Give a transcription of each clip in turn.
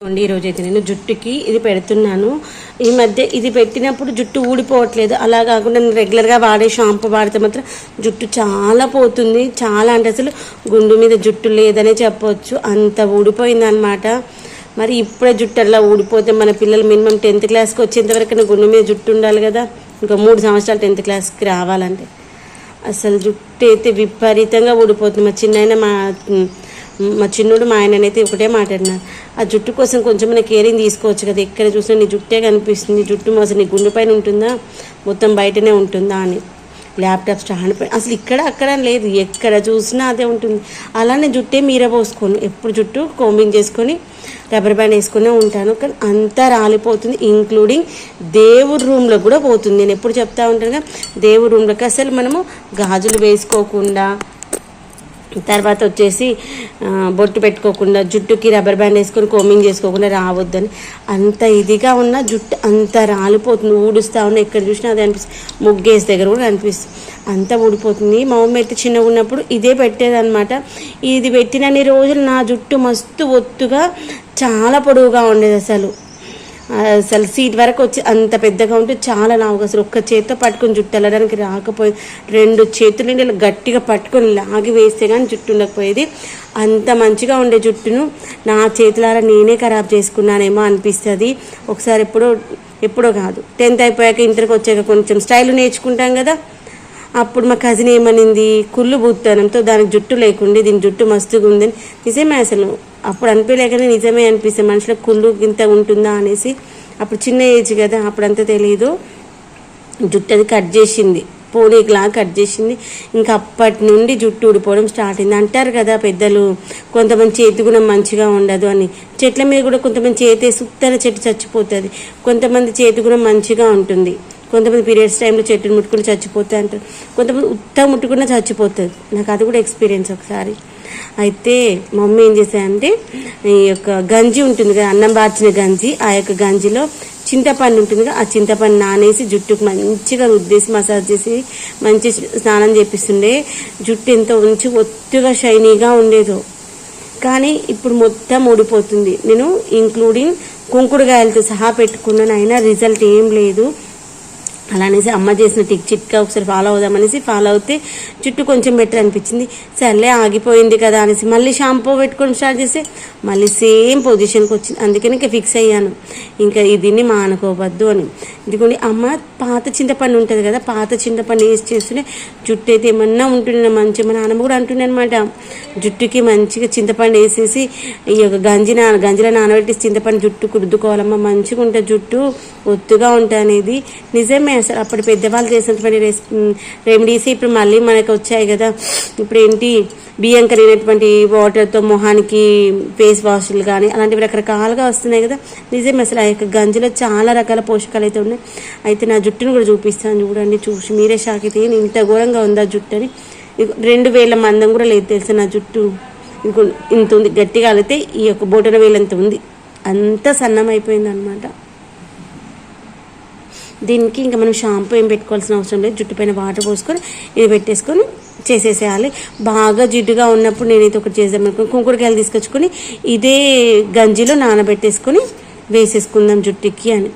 చూడండి ఈరోజు అయితే నేను జుట్టుకి ఇది పెడుతున్నాను. ఈ మధ్య ఇది పెట్టినప్పుడు జుట్టు ఊడిపోవట్లేదు. అలా కాకుండా నేను రెగ్యులర్గా వాడే షాంపూ వాడితే మాత్రం జుట్టు చాలా పోతుంది. చాలా అంటే అసలు గుండు మీద జుట్టు లేదనే చెప్పవచ్చు అంత ఊడిపోయింది అనమాట మరి ఇప్పుడే జుట్టు అలా ఊడిపోతే మన పిల్లలు మినిమం టెన్త్ క్లాస్కి వచ్చేంత వరకు గుండు మీద జుట్టు ఉండాలి కదా. ఇంకా మూడు సంవత్సరాలు టెన్త్ క్లాస్కి రావాలంటే. అసలు జుట్టు అయితే విపరీతంగా ఊడిపోతుంది. మా చిన్న మా మా చిన్నోడు మా ఆయననైతే ఒకటే మాట్లాడినారు ఆ జుట్టు కోసం కొంచెం కేరింగ్ తీసుకోవచ్చు కదా ఎక్కడ చూసినా నీ జుట్టే కనిపిస్తుంది జుట్టు అసలు నీ గుండె పైన ఉంటుందా? మొత్తం బయటనే ఉంటుందా? అని. ల్యాప్టాప్ స్టాండ్ పైన. అసలు ఇక్కడ అక్కడ లేదు. ఎక్కడ చూసినా అదే ఉంటుంది. అలానే జుట్టే మీర పోసుకోను ఎప్పుడు జుట్టు కోంబింగ్ చేసుకొని రబ్బర్ బ్యాండ్ వేసుకునే ఉంటాను. కానీ అంతా రాలిపోతుంది. ఇంక్లూడింగ్ దేవుడి రూమ్లో కూడా పోతుంది. నేను ఎప్పుడు చెప్తా ఉంటాను కదా దేవుడి రూమ్లోకి అసలు మనము గాజులు వేసుకోకుండా తర్వాత వచ్చేసి బొట్టు పెట్టుకోకుండా జుట్టుకి రబ్బర్ బ్యాండ్ వేసుకొని కోమింగ్ చేసుకోకుండా రావద్దని. అంత ఇదిగా ఉన్న జుట్టు అంత రాలిపోతుంది. ఊడుస్తూ ఉన్న ఎక్కడ చూసినా అది అనిపిస్తుంది ముగ్గేసి దగ్గర కూడా అనిపిస్తుంది అంతా ఊడిపోతుంది. మా మమ్మీ అయితే చిన్నగా ఉన్నప్పుడు ఇదే పెట్టేదన్నమాట. ఇది పెట్టినన్ని రోజులు నా జుట్టు మస్తు ఒత్తుగా చాలా పొడవుగా ఉండేది అసలు. అసలు సీట్ వరకు వచ్చి అంత పెద్దగా ఉంటే చాలా లావుగా అసలు ఒక్క చేత్తో పట్టుకొని జుట్టు వెళ్ళడానికి రాకపోయేది. రెండు చేతులు ఇలా గట్టిగా పట్టుకొని లాగి వేస్తే కానీ జుట్టు ఉండకపోయేది. అంత మంచిగా ఉండే జుట్టును నా చేతులారా నేనే ఖరాబ్ చేసుకున్నానేమో అనిపిస్తుంది. ఒకసారి ఎప్పుడో ఎప్పుడో కాదు. టెన్త్ అయిపోయాక ఇంటర్కి వచ్చాక కొంచెం స్టైల్ నేర్చుకుంటాం కదా. అప్పుడు మా కజిన్ ఏమనింది? కుళ్ళు బుత్తనంతో దానికి జుట్టు లేకుండే దీని జుట్టు మస్తుగా ఉందని. నిజమే అసలు. అప్పుడు అనిపించలేకనే నిజమే అనిపిస్తే మనుషులకు కుళ్ళు ఇంత ఉంటుందా అనేసి. అప్పుడు చిన్న ఏజ్ కదా అప్పుడు అంత తెలియదు జుట్టు అది కట్ చేసింది. పోనీకిలా కట్ చేసింది. ఇంకా అప్పటి నుండి జుట్టు ఊడిపోవడం స్టార్ట్ అయింది. అంటారు కదా పెద్దలు కొంతమంది చేతి గుణం మంచిగా ఉండదు అని. చెట్ల మీద కూడా కొంతమంది చేతి సుత్తన చెట్టు చచ్చిపోతుంది. కొంతమంది చేతి గుణం మంచిగా ఉంటుంది. కొంతమంది పీరియడ్స్ టైంలో చెట్టుని ముట్టుకుని చచ్చిపోతాయి అంటారు. కొంతమంది ఉత్త ముట్టుకున్నా చచ్చిపోతుంది నాకు అది కూడా ఎక్స్పీరియన్స్ ఒకసారి. అయితే మా మమ్మీ ఏం చేశాయంటే ఈ యొక్క గంజి ఉంటుంది కదా అన్నం బార్చిన గంజి ఆ యొక్క గంజిలో చింతపండు ఉంటుంది కదా ఆ చింతపండు నానేసి జుట్టుకు మంచిగా రుద్దేసి మసాజ్ చేసి మంచి స్నానం చేపిస్తుండే. జుట్టు ఎంత ఉంచి ఒత్తుగా షైనీగా ఉండేదో. కానీ ఇప్పుడు మొత్తం ఊడిపోతుంది. నేను ఇంక్లూడింగ్ కుంకుడుగాయలతో సహా పెట్టుకున్నాను. అయినా రిజల్ట్ ఏం లేదు. అలానేసి అమ్మ చేసిన టిక్ చిట్కా ఒకసారి ఫాలో అవుదామనేసి ఫాలో అవుతే జుట్టు కొంచెం బెటర్ అనిపించింది. సర్లే ఆగిపోయింది కదా అనేసి మళ్ళీ షాంపూ పెట్టుకొని స్టార్ట్ చేస్తే మళ్ళీ సేమ్ పొజిషన్కి వచ్చింది. అందుకని ఇంకా ఫిక్స్ అయ్యాను. ఇంకా దీన్ని మానుకోవద్దు అని. ఇదిగోండి అమ్మ పాత చింతపండు ఉంటుంది కదా పాత చింతపండు వేసి చేస్తూనే జుట్టు అయితే ఏమన్నా ఉంటుండే మంచి. మా నాన్నమ్మ కూడా అంటుండే అనమాట జుట్టుకి మంచిగా చింతపండు వేసేసి ఈ యొక్క గంజి నా గంజిలో నానబెట్టి చింతపండు జుట్టు కుర్దుకోవాలమ్మా మంచిగా ఉంటుంది జుట్టు ఒత్తుగా ఉంటుంది అనేది నిజమే. అసలు అప్పుడు పెద్దవాళ్ళు చేసినటువంటి రెస్ రెమెడీస్ ఇప్పుడు మళ్ళీ మనకు వచ్చాయి కదా. ఇప్పుడు ఏంటి? బియ్యం కరిగినటువంటి వాటర్తో మొహానికి ఫేస్ వాష్లు కానీ అలాంటివి రకరకాలుగా వస్తున్నాయి కదా. నిజమే అసలు ఆ యొక్క గంజిలో చాలా రకాల పోషకాలు అయితే ఉన్నాయి. అయితే నా జుట్టును కూడా చూపిస్తాను చూడండి. చూసి మీరే షాక్ అయితే ఇంత ఘోరంగా ఉందా జుట్టు అని. రెండు వేల మందం కూడా లేదు తెలుసు నా జుట్టు? ఇంకో ఇంత ఉంది. గట్టిగా అలితే ఈ యొక్క బొటన వేలంత ఉంది? అంత సన్నం అయిపోయింది అనమాట దీనికి ఇంకా మనం షాంపూ ఏం పెట్టుకోవాల్సిన అవసరం లేదు. జుట్టు పైన వాటర్ పోసుకొని ఇది పెట్టేసుకొని చేసేసేయాలి. బాగా జిడ్డుగా ఉన్నప్పుడు నేనైతే ఒకటి చేద్దాం అనుకుని కుంకుడుకాయలు తీసుకొచ్చుకొని ఇదే గంజిలో నానబెట్టేసుకొని వేసేసుకుందాం జుట్టుకి అని.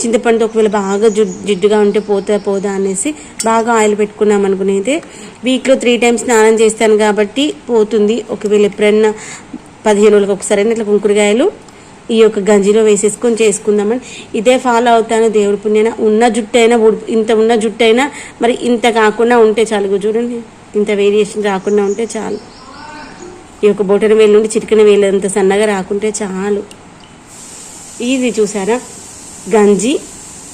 చింతపండు ఒకవేళ బాగా జిడ్డుగా ఉంటే పోతా పోదా అనేసి బాగా ఆయిల్ పెట్టుకున్నాం అనుకునేది. వీక్లో త్రీ టైమ్స్ స్నానం చేస్తాను కాబట్టి పోతుంది. ఒకవేళ ఎప్పుడన్నా పదిహేను రోజులకు ఒకసారి ఇట్లా కుంకుడుకాయలు ఈ యొక్క గంజిలో వేసేసుకొని చేసుకుందామని. ఇదే ఫాలో అవుతాను దేవుడి పుణ్యాన. ఉన్న జుట్టు అయినా ఇంత ఉన్న జుట్టు అయినా మరి ఇంత కాకుండా ఉంటే చాలు. చూడండి ఇంత వేరియేషన్ రాకుండా ఉంటే చాలు. ఈ యొక్క బొటన వేలు నుండి చిటికన వేలు అంత సన్నగా రాకుంటే చాలు. ఇది చూసారా? గంజి.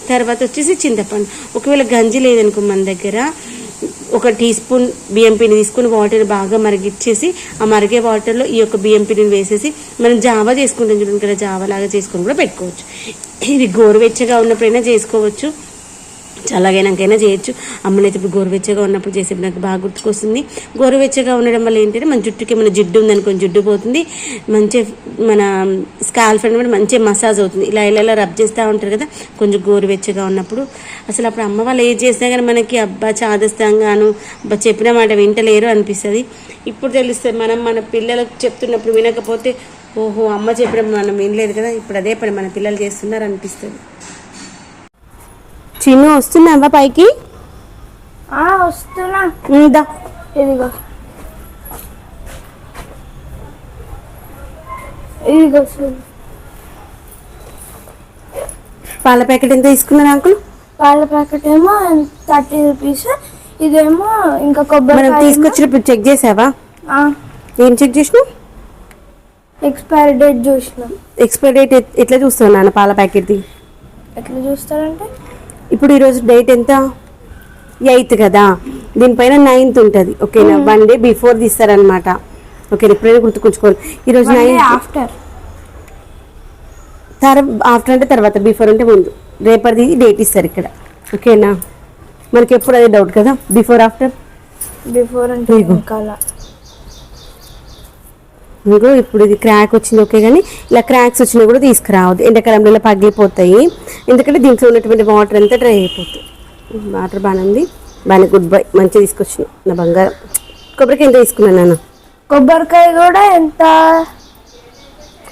తర్వాత వచ్చేసి చింతపండు. ఒకవేళ గంజి లేదనుకో మన దగ్గర ఒక టీ స్పూన్ బియ్యం పిండి తీసుకుని వాటర్ బాగా మరిగిచ్చేసి ఆ మరిగే వాటర్లో ఈ యొక్క బియ్యం పిండిని వేసేసి మనం జావా చేసుకుంటాం చూడండి కదా జావా లాగా చేసుకొని కూడా పెట్టుకోవచ్చు. ఇది గోరువెచ్చగా ఉన్నప్పుడైనా చేసుకోవచ్చు. చల్లగైనాకైనా చేయొచ్చు. అమ్మనైతే ఇప్పుడు గోరువెచ్చగా ఉన్నప్పుడు చేసేప్పుడు నాకు బాగా గుర్తుకొస్తుంది. గోరువెచ్చగా ఉండడం వల్ల ఏంటంటే మన జుట్టుకి మన జిడ్డు ఉందనుకోని జిడ్డు పోతుంది. మంచి మన స్కాల్ఫ్ అనేది మంచిగా మసాజ్ అవుతుంది. ఇలా ఇలా ఇలా రబ్ చేస్తూ ఉంటారు కదా కొంచెం గోరువెచ్చగా ఉన్నప్పుడు. అసలు అప్పుడు అమ్మ వాళ్ళు ఏది చేసినా కానీ మనకి అబ్బా చాదస్తాంగాను అబ్బా చెప్పిన మాట వింటలేరు అనిపిస్తుంది. ఇప్పుడు తెలుస్తుంది మనం మన పిల్లలకు చెప్తున్నప్పుడు వినకపోతే ఓహో అమ్మ చెప్పడం మనం వినలేదు కదా ఇప్పుడు అదే పని మన పిల్లలు చేస్తున్నారు అనిపిస్తుంది. చిన్ను వస్తున్నావా పైకి? వస్తున్నా. ఇదిగో. ఇదిగో పాల ప్యాకెట్ ఎంత తీసుకున్నారు అంకుల్? పాల ప్యాకెట్ ఏమో థర్టీ రూపీస్. ఇదేమో ఇంకా మనం కొబ్బరి తీసుకొచ్చినప్పుడు చెక్ చేసావా? ఏం చెక్ చేసినావు? ఎక్స్పైరీ డేట్ చూసినాం. ఎక్స్పైరీ డేట్ ఎట్- ఎట్లా చూస్తావు నాన్న పాల ప్యాకెట్ది? ఎట్లా చూస్తారంటే ఇప్పుడు ఈరోజు డేట్ ఎంత? ఎయిత్ కదా. దీనిపైన నైన్త్ ఉంటుంది. ఓకేనా? వన్ డే బిఫోర్ తీస్తారనమాట ఓకే ఎప్పుడైనా గుర్తుకుంచుకోవాలి ఈరోజు నైన్త్. ఆఫ్టర్. తర్వాత ఆఫ్టర్ అంటే తర్వాత బిఫోర్ అంటే ముందు. రేపటిది డేట్ ఇస్తారు ఇక్కడ. ఓకేనా? మనకి ఎప్పుడు అదే డౌట్ కదా? Before after? బిఫోర్ అంటే ఇంకో ఇప్పుడు ఇది క్రాక్ వచ్చింది ఓకే కానీ ఇలా క్రాక్స్ వచ్చినా కూడా తీసుకురావద్దు. ఎండాకాలంలో ఇలా పగిలిపోతాయి. ఎందుకంటే దీంట్లో ఉన్నటువంటి వాటర్ అంతా డ్రై అయిపోతుంది. వాటర్ బాగానే ఉంది. బాగానే గుడ్ బై మంచిగా తీసుకొచ్చిన నా బంగారం. కొబ్బరికి ఎంత తీసుకున్నాను నాన్న? కొబ్బరికాయ కూడా ఎంత?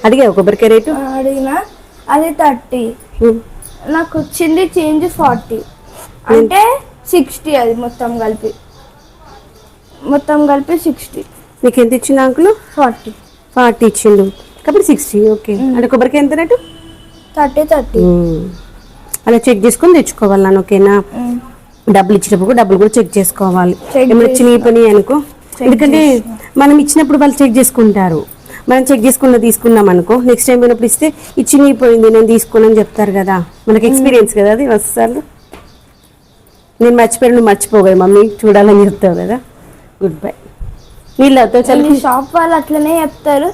అడిగావు కొబ్బరికాయ రేటు? అడిగినా? అది థర్టీ. నాకు వచ్చింది చేంజ్ ఫార్టీ. అంటే సిక్స్టీ అది మొత్తం కలిపి. మొత్తం కలిపి సిక్స్టీ. నీకు ఎంత ఇచ్చింది అంకులు? ఫార్టీ. ఫార్టీ ఇచ్చిండు. కాబట్టి సిక్స్టీ ఓకే. అంటే కొబ్బరికాయ ఎంత రేటు? Thirty thirty. అలా చెక్ చేసుకొని తెచ్చుకోవాలి నాన్న ఓకేనా? డబ్బులు ఇచ్చినప్పుడు డబ్బులు కూడా చెక్ చేసుకోవాలి. ఏమైనా చిన్న పని అనుకో. ఎందుకంటే మనం ఇచ్చినప్పుడు వాళ్ళు చెక్ చేసుకుంటారు. మనం చెక్ చేసుకున్న తీసుకున్నాం అనుకో నెక్స్ట్ టైం పోయినప్పుడు ఇస్తే ఈ చినిగిపోయింది నేను తీసుకోనని చెప్తారు కదా. మనకి ఎక్స్పీరియన్స్ కదా అది వస్తారు నేను మర్చిపోయాను నువ్వు మర్చిపోగా మమ్మీ. చూడాలని చెప్తావు కదా. గుడ్ బై చల్లి మీ షాప్ వాళ్ళు అట్లనే చెప్తారు.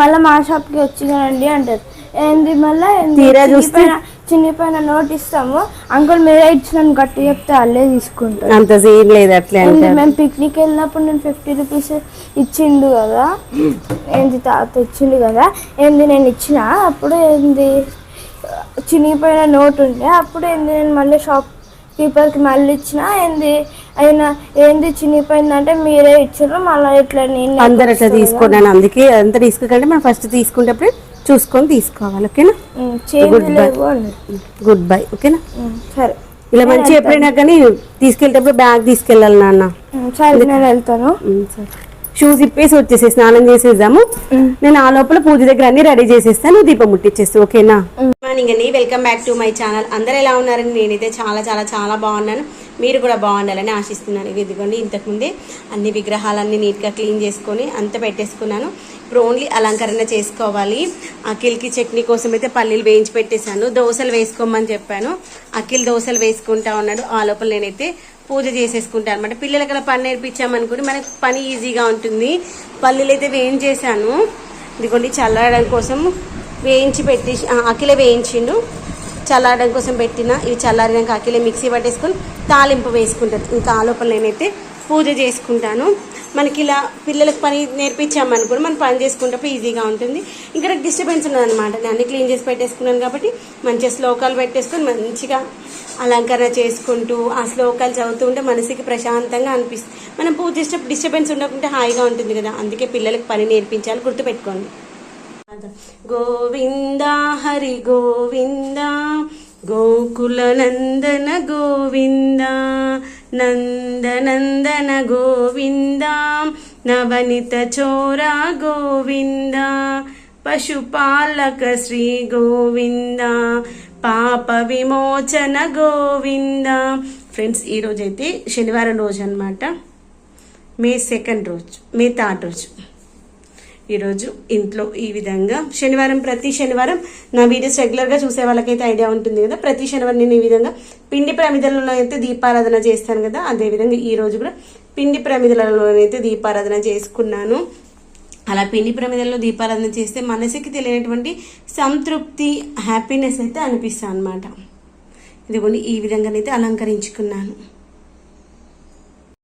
మళ్ళీ మా షాప్కి వచ్చిందండి అంటారు. ఏంది మళ్ళీ తీరా చూస్తే- చిన్నపైన నోట్ ఇస్తాము. అంకుల్ మీరే ఇచ్చినాను గట్టి చెప్తే వాళ్ళే తీసుకుంటారు. అంత సీన్ లేదు అట్లే మేము పిక్నిక్ వెళ్ళినప్పుడు నేను ఫిఫ్టీ రూపీస్ ఇచ్చిండు కదా. ఏంది తాత ఇచ్చిండు కదా. ఏంది నేను ఇచ్చిన? అప్పుడు ఏంది చినిగిపోయిన నోట్ ఉండే అప్పుడు ఏంది నేను మళ్ళీ షాప్ కీపర్కి మళ్ళీ ఇచ్చిన ఏంది? అయినా ఏంది చినిగిపోయిందంటే మీరే ఇచ్చారు మళ్ళీ ఇట్లా నేను అందరు అట్లా తీసుకోండి అందుకే అంతా తీసుకోకంటే మనం ఫస్ట్ తీసుకునేటప్పుడు చూసుకొని తీసుకోవాలి ఓకేనా. లేవు అన్నారు గుడ్ బై ఓకేనా? సరే. ఇలా మంచి ఎప్పుడైనా కానీ తీసుకెళ్ళేటప్పుడు బ్యాగ్ తీసుకెళ్ళాలి నాన్న. సరే నేను వెళ్తాను. షూస్ ఇప్పేసి వచ్చేసి స్నానం చేసేద్దాము. నేను ఆ లోపల పూజ దగ్గర అన్ని రెడీ చేసేస్తాను దీపం ముట్టించేస్తాను ఓకేనా? మార్నింగ్ అండి welcome back to my channel అందరు ఎలా ఉన్నారని నేనైతే చాలా చాలా చాలా బాగున్నాను. మీరు కూడా బాగుండాలని ఆశిస్తున్నాను. ఇదిగోండి ఇంతకుముందే అన్ని విగ్రహాలన్నీ నీట్గా క్లీన్ చేసుకొని అంత పెట్టేసుకున్నాను. ఇప్పుడు ఓన్లీ అలంకరణ చేసుకోవాలి. అఖిల్కి చట్నీ కోసం అయితే పల్లీలు వేయించి పెట్టేశాను. దోశలు వేసుకోమని చెప్పాను. అఖిల్ దోశలు వేసుకుంటా ఉన్నాడు. ఆ లోపల నేనైతే పూజ చేసేసుకుంటాను అనమాట పిల్లలకి అలా పని నేర్పించామనుకుంటే మనకు పని ఈజీగా ఉంటుంది. పల్లీలు అయితే వేయించేసాను ఇదిగోండి చల్లడం కోసం వేయించి పెట్టి ఆ, అఖిలే వేయించిండు. చల్లారడం కోసం పెట్టిన ఇవి చల్లారినాక అఖిలే మిక్సీ పట్టేసుకొని తాలింపు వేసుకుంటాను ఇంకా ఆ లోపల నేనైతే పూజ చేసుకుంటాను. మనకి ఇలా పిల్లలకు పని నేర్పించామనుకోండి మనం పని చేసుకుంటప్పుడు ఈజీగా ఉంటుంది. ఇంకా నాకు డిస్టర్బెన్స్ ఉన్నదనమాట నేను అన్ని క్లీన్ చేసి పెట్టేసుకున్నాను కాబట్టి మంచిగా శ్లోకాలు పెట్టేసుకొని మంచిగా అలంకరణ చేసుకుంటూ ఆ శ్లోకాలు చదువుతూ ఉంటే మనసుకి ప్రశాంతంగా అనిపిస్తుంది. మనం పూజ చేసేటప్పుడు డిస్టర్బెన్స్ ఉండకుంటే హాయిగా ఉంటుంది కదా. అందుకే పిల్లలకు పని నేర్పించాలి. గుర్తుపెట్టుకోండి. గోవింద హరి గోవింద గోకుల నందన గోవింద నందనందన గోవింద నవనిత చోరా గోవింద పశుపాలక శ్రీ గోవింద పాప విమోచన గోవింద. ఫ్రెండ్స్ ఈరోజైతే శనివారం రోజు అనమాట మే సెకండ్ రోజు మే థర్డ్ రోజు. ఈరోజు ఇంట్లో ఈ విధంగా శనివారం ప్రతి శనివారం నా వీడియోస్ రెగ్యులర్గా చూసే వాళ్ళకైతే ఐడియా ఉంటుంది కదా. ప్రతి శనివారం నేను ఈ విధంగా పిండి ప్రమిదలలో అయితే దీపారాధన చేస్తాను కదా. అదేవిధంగా ఈ రోజు కూడా పిండి ప్రమిదలలోనైతే దీపారాధన చేసుకున్నాను. అలా పిండి ప్రమిదల్లో దీపారాధన చేస్తే మనసుకి తెలియనటువంటి సంతృప్తి హ్యాపీనెస్ అయితే అనిపిస్తుంది అనమాట ఇదిగోండి ఈ విధంగానైతే అలంకరించుకున్నాను.